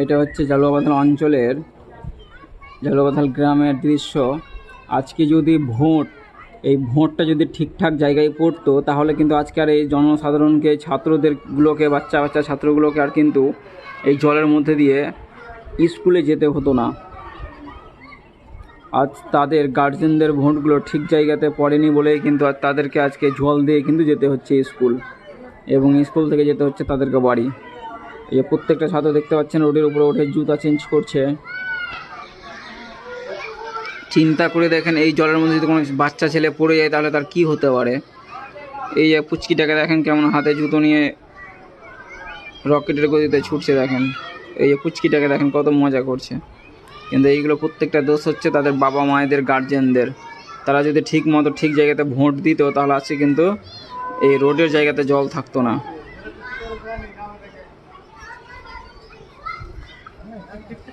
এটা হচ্ছে জালুয়াবাথাল অঞ্চলের জালুয়াবাথাল গ্রামের দৃশ্য। আজকে যদি ভোট, এই ভোটটা যদি ঠিকঠাক জায়গায় পড়তো, তাহলে কিন্তু আজকে আর এই জনসাধারণকে, ছাত্রদেরগুলোকে, বাচ্চা বাচ্চা ছাত্রগুলোকে আর কিন্তু এই জলের মধ্যে দিয়ে স্কুলে যেতে হতো না। আজ তাদের গার্জেনদের ভোটগুলো ঠিক জায়গাতে পড়েনি বলেই কিন্তু আজ তাদেরকে আজকে জল দিয়ে কিন্তু যেতে হচ্ছে স্কুল এবং স্কুল থেকে যেতে হচ্ছে তাদেরকে বাড়ি। এই প্রত্যেকটা ছাত্র দেখতে পাচ্ছেন, রোডের উপরে উঠে জুতা চেঞ্জ করছে। চিন্তা করে দেখেন, এই জলের মধ্যে যদি কোনো বাচ্চা ছেলে পড়ে যায়, তাহলে তার কি হতে পারে? এই যে পুচকিটাকে দেখেন কেমন হাতে জুতো নিয়ে রকেটের গতিতে ছুটছে, দেখেন। এই যে পুচকিটাকে দেখেন কত মজা করছে। কিন্তু এইগুলো প্রত্যেকটা দোষ হচ্ছে তাদের বাবা মায়েদের গার্জেনদের তারা যদি ঠিক মতো ঠিক জায়গাতে ভোট দিত, তাহলে আজকে কিন্তু এই রোডের জায়গাতে জল থাকতো না। Okay.